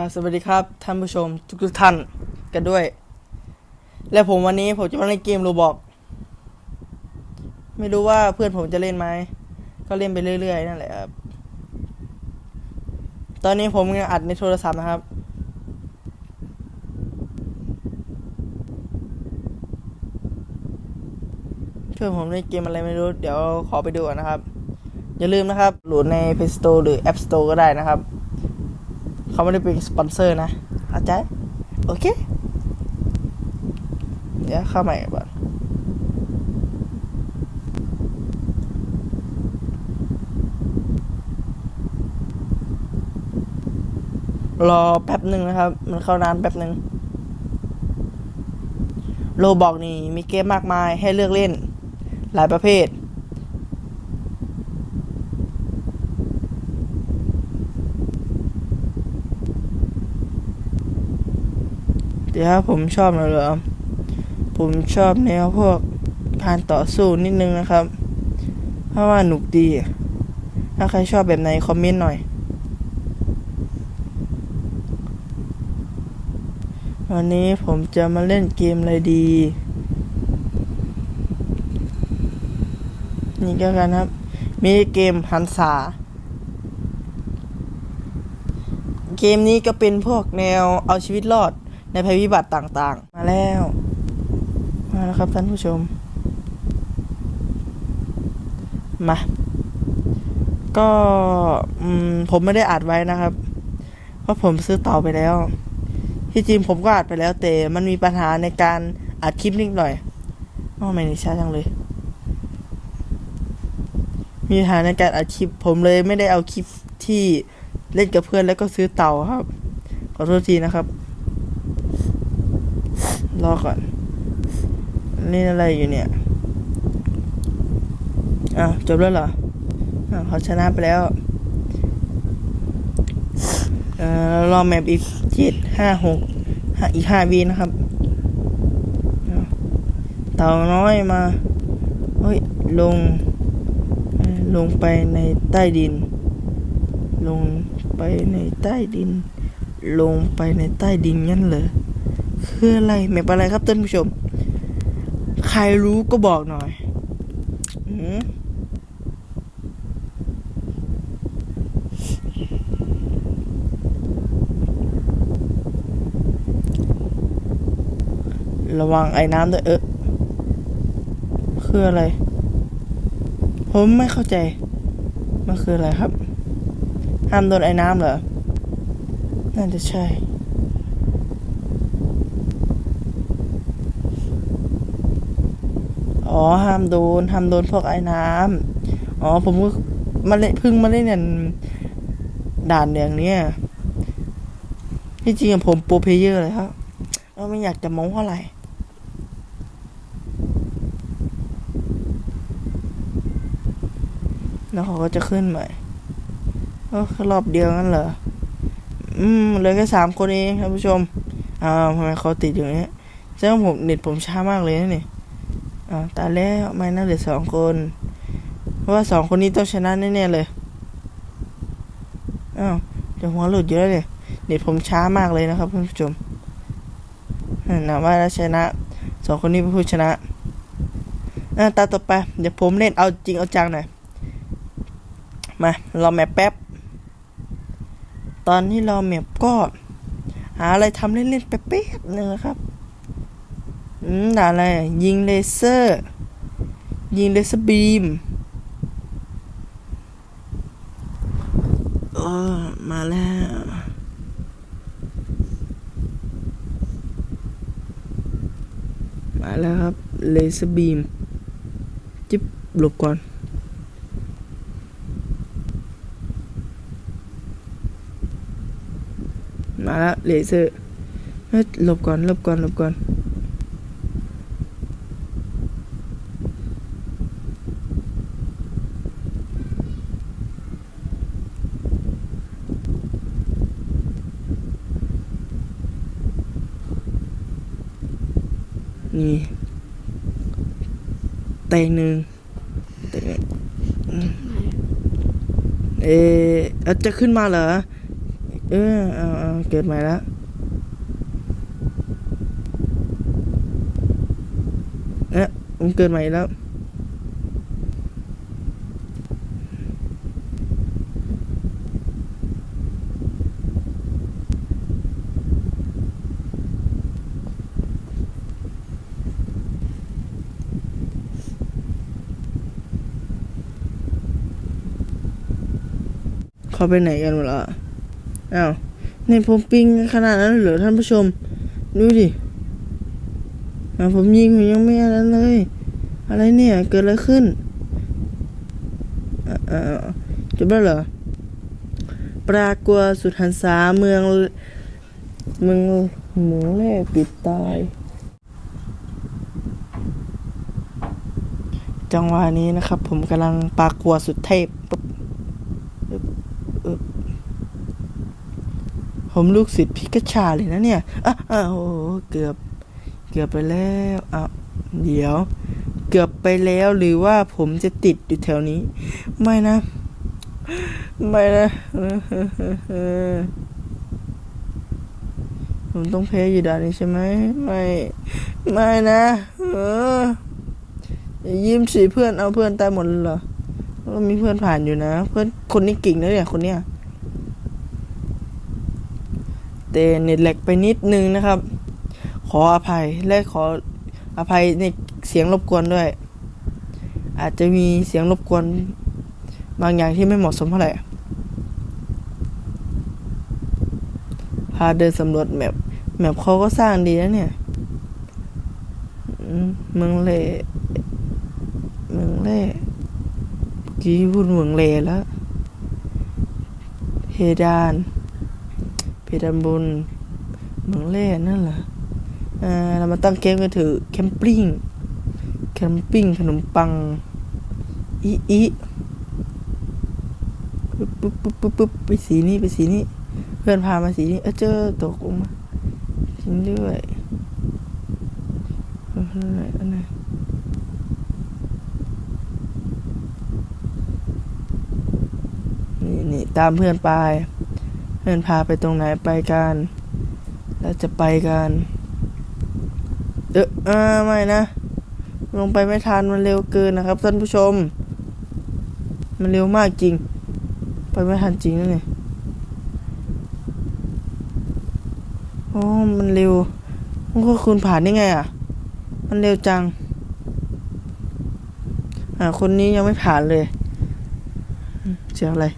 ครับสวัสดีครับท่านผู้ชมทุกท่านกันด้วย และผมวันนี้ผมจะมาเล่นเกมโรบอกไม่รู้ว่าเพื่อนผมจะเล่นไหมก็เล่นไปเรื่อยๆนั่นแหละครับตอนนี้ผมยังอัดในโทรศัพท์นะครับ เพื่อนผมเล่นเกมอะไรไม่รู้ เดี๋ยวขอไปดูก่อนนะครับ อย่าลืมนะครับโหลดใน Play Store หรือ App Store ก็ได้นะครับ เขาไม่ได้เป็นสปอนเซอร์นะเข้าใจ โอเค เดี๋ยวเข้าใหม่ก่อนรอแป๊บหนึ่งนะครับ มันเข้านานแป๊บหนึ่งโลบอกนี่มีเกมมากมายให้เลือกเล่น หลายประเภท เดี๋ยวผมชอบนะเหรอผมชอบแนวพวกการต่อสู้นิดนึงนะครับ เพราะว่าหนุกดี ถ้าใครชอบแบบไหนคอมเมนต์หน่อย วันนี้ผมจะมาเล่นเกมอะไรดี นี่ก็กันครับ มีเกมหันษา เกมนี้ก็เป็นพวกแนวเอาชีวิตรอด ในภัยพิบัติต่างๆ มาแล้ว มาแล้วครับท่านผู้ชม มา ก็ผมไม่ได้อัดไว้นะครับ เพราะผมซื้อต่อไปแล้ว ที่จริงผมก็อัดไปแล้ว แต่มันมีปัญหาในการอัดคลิปนิดหน่อยอ้ไม่ได้ช้าจังเลย มีปัญหาในการอัดคลิป ผมเลยไม่ได้เอาคลิปที่เล่นกับเพื่อนแล้วก็ซื้อเต่าครับ ขอโทษทีนะครับ รอก่อนเล่นอะไรอยู่เนี่ย อ้าวจบแล้วเหรออ้าวเขาชนะไปแล้ว เอ่อรอแมปอีกเจ็ดห้าหกห้าอีกห้าวีนะครับ เต่าน้อยมา เฮ้ย ลง ลงไปในใต้ดิน ลงไปในใต้ดิน ลงไปในใต้ดินงั้นเหรอ คืออะไรแมปอะไรครับท่านผู้ชม ใครรู้ก็บอกหน่อยอมระวังไอ้น้ำด้วยเออคืออะไร ผมไม่เข้าใจ มันคืออะไรครับ ห้ามโดนไอ้น้ำเหรอ น่าจะใช่ อ๋อห้ามโดนห้ามโดนพวกไอ้น้ำอ๋อผมก็มาเล่นพึ่งมาเล่นเนี่ยด่านอย่างเนี้ยที่จริงอะผมโปรเพเยอร์เลยครับก็ไม่อยากจะโม้เท่าไหร่แล้วเขาก็จะขึ้นใหม่ก็แค่รอบเดียวงั้นเหรอ อืมเหลือแค่สามคนเองท่านผู้ชมอ้าทำไมเขาติดอย่างนี้แสดงว่าผมเน็ตผมช้ามากเลยนะนี่ อ่าตายแล้วไม่น่าเหลือสองคนเพราะว่าสองคนนี้ต้องชนะแน่ๆเลยอ้าวจะหัวหลุดเยอะเลยเน็ตผมช้ามากเลยนะครับท่านผู้ชมนั่นนะว่าแล้วชนะสองคนนี้เป็นผู้ชนะอ่าตาต่อไป เดี๋ยวผมเล่นเอาจริงเอาจังหน่อยมาเรอแมปแป๊บ ตอนที่รอแมปก็ หาอะไรทำเล่นๆแป๊บๆหนึงนะครับ อืมด่าอะไร ยิงเลเซอร์ ยิงเลเซอร์บีมโอ้มาแล้วมาแล้วครับ เลเซอร์บีม จิ๊บหลบก่อน มาแล้วเลเซอร์หลบก่อนหลบก่อนหลบก่อน นี่แตงหนึ่งแตงหนึ่งเออจะขึ้นมาเหรอ เออเอาเอาเกิดใหม่แล้วเอ๊ะผมเกิดใหม่แล้ว เขาไปไหนกันหมดละอ้าวในผมปิงขนาดนั้นเหรอท่านผู้ชม ดูดิอ่าผมยิงผมยังไม่อะไรเลย อะไรเนี่ย เกิดอะไรขึ้นอ่าอ่อจบแล้วเหรอปรากลัวสุดหันษาเมือง เมืองหมูแร่ปิดตาย จังหวะนี้นะครับ ผมกำลังปรากลัวสุดเทพปุ๊บ ผมลูกศิษย์พิกชาเลยนะเนี่ยอะอะโอ้เกือบ เกือบไปแล้วอะเดี๋ยว เกือบไปแล้วหรือว่าผมจะติดอยู่แถวนี้ ไม่นะ ไม่นะผมต้องแพ้อยู่ด่านนี้ใช่ไหมไม่ ไม่นะ เออยิ้มสิเพื่อนเอาเพื่อนตายหมดเลยเหรอ มีเพื่อนผ่านอยู่นะ เพื่อนคนนี้เก่งนะเนี่ยคนเนี้ย แต่เน็ตแลกไปนิดนึงนะครับ ขออภัยและขออภัยในเสียงรบกวนด้วย อาจจะมีเสียงรบกวนบางอย่างที่ไม่เหมาะสมเท่าไหร่พาเดินสำรวจแมปแมปเขาก็สร้างดีนะเนี่ยเมืองเล่เมืองเล่กี้พูดเมืองเล่แล้วเพดาน เพดานบนเมืองแร่นั่นเหรออ่าเรามาตั้งเกมกันเถอะแคมปิ้งแคมปิ้งขนมปังอีอีปุ๊บปุ๊บปุ๊บปุ๊บปุ๊บไปสีนี้ไปสีนี้ เพื่อนพามาสีนี้ เออเจอตกลงมาจริงด้วยอออันไหนอันไหนนี่นี่ตามเพื่อนไป พื่อนพาไปตรงไหนไปกันแล้วจะไปกันเอออ่าไม่นะ ลงไปไม่ทันมันเร็วเกินนะครับท่านผู้ชม มันเร็วมากจริง ไปไม่ทันจริงนั่นนี่โอ้มันเร็วมันก็คุณผ่านได้ไงอะ มันเร็วจัง อ่าคนนี้ยังไม่ผ่านเลย เสียงอะไร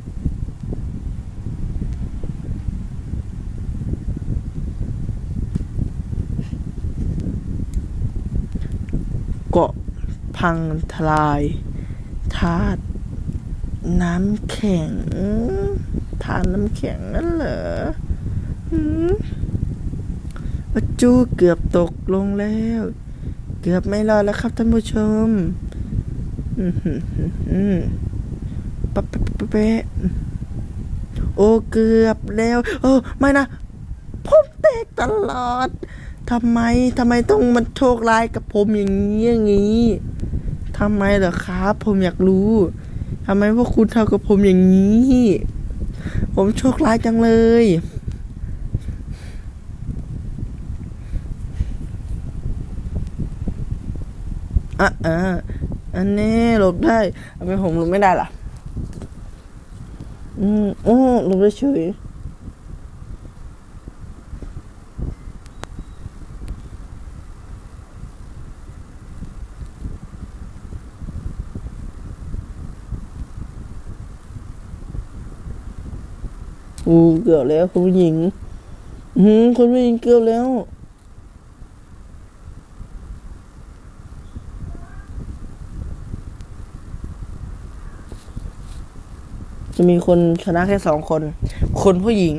เกาะพังทลายธาตุน้ำแข็งธาตุน้ำแข็งนั่นเหรอหืมวัจจูเกือบตกลงแล้ว เกือบไม่รอดแล้วครับท่านผู้ชมอืมหืมหืมหืมปะปะปะเปะโอ้เกือบแล้ว โอ้ ไม่นะ ผมแตกตลอด ทำไมทำไมต้องมันโชคร้ายกับผมอย่างนี้อย่างนี้ทำไมเหรอครับ ผมอยากรู้ทำไมพวกคุณทำกับผมอย่างนี้ ผมโชคร้ายจังเลย อะอะอันนี้หลบได้ทำไมผมหลบไม่ได้ล่ะ อืมโอ้หลบได้เฉย อูเกือบแล้วคุณผู้หญิงอืมคุณผู้หญิงเกือบแล้วจะมีคนชนะแค่สองคน คนผู้หญิง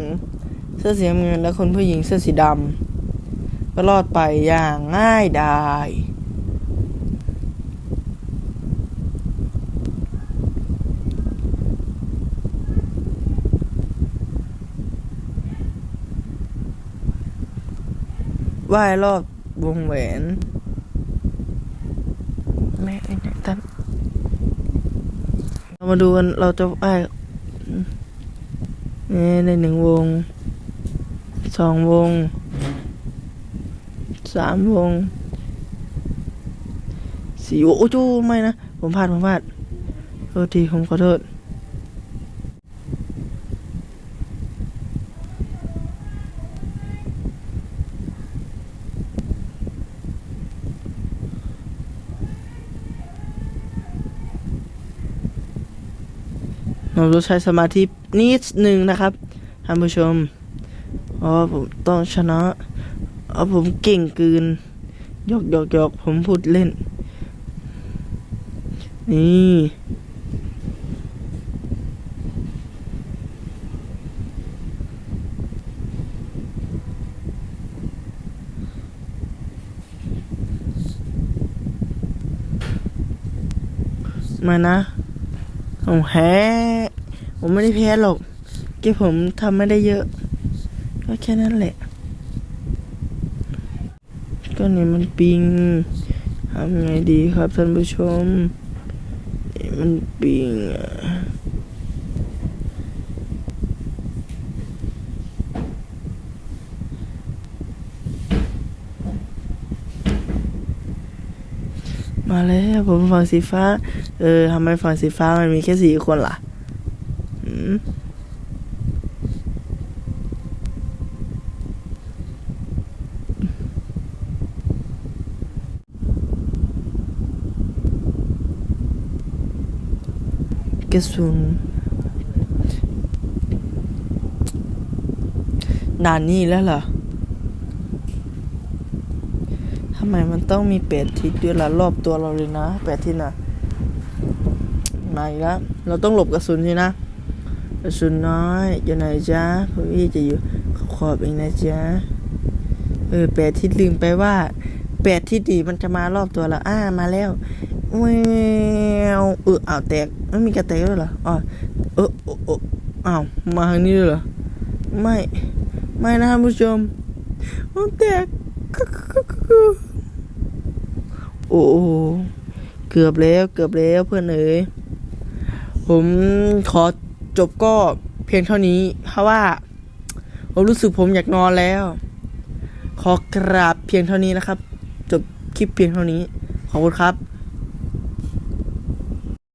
เสื้อสีน้ำเงินและคนผู้หญิงเสื้อสีดำก็รอดไปอย่างง่ายดาย ว่ายรอบวงแหวน แม่ไอ้ไหนตั้นเรามาดูกัน เราจะว่ายนี่ในหนึ่งวง สองวง สามวง สี่วง โอ้จูไม่นะ ผมพลาด ผมพลาดโทษทีผมขอโทษ เราต้องใช้สมาธินิดหนึ่งนะครับท่านผู้ชมเพราะผมต้องชนะเพราะผมเก่งเกินหยอกหยอกยกผมพูดเล่น นี่มานะ ผมแพ้ผมไม่ได้แพ้หรอกแค่ผมทำไม่ได้เยอะ ก็แค่นั้นแหละ ก็นี่มันปิงทำไงดีครับท่านผู้ชม นี่มันปิงอะ มาแล้วผมฝั่งสีฟ้า เออทำไมฝั่งสีฟ้ามันมีแค่สี่คนล่ะอืมกระสุนนานนี่แล้วเหรอ ทำไมมันต้องมีแปดทิศด้วยล่ะรอบตัวเราเลยนะแปดทิศน่ะมาอีกแล้วเราต้องหลบกระสุนสินะกระสุนน้อยอยู่ไหนจ๊ะพี่จะอยู่ขอบเองนะจ๊ะเออแปดทิศลืมไปว่าแปดทิศดีมันจะมารอบตัวเราอ่ามาแล้วแววเอออ้าวแตกไม่มีกระแตกด้วยเหรออ๋อเออเออเอออ้าวมาทางนี้ด้วยเหรอไม่ไม่นะท่านผู้ชมมันแตก โอ้โหเกือบแล้วเกือบแล้วเพื่อนเอ๋ยผมขอจบก็เพียงเท่านี้ เพราะว่า ผมรู้สึกผมอยากนอนแล้ว ขอกราบเพียงเท่านี้นะครับ จบคลิปเพียงเท่านี้ ขอบคุณครับ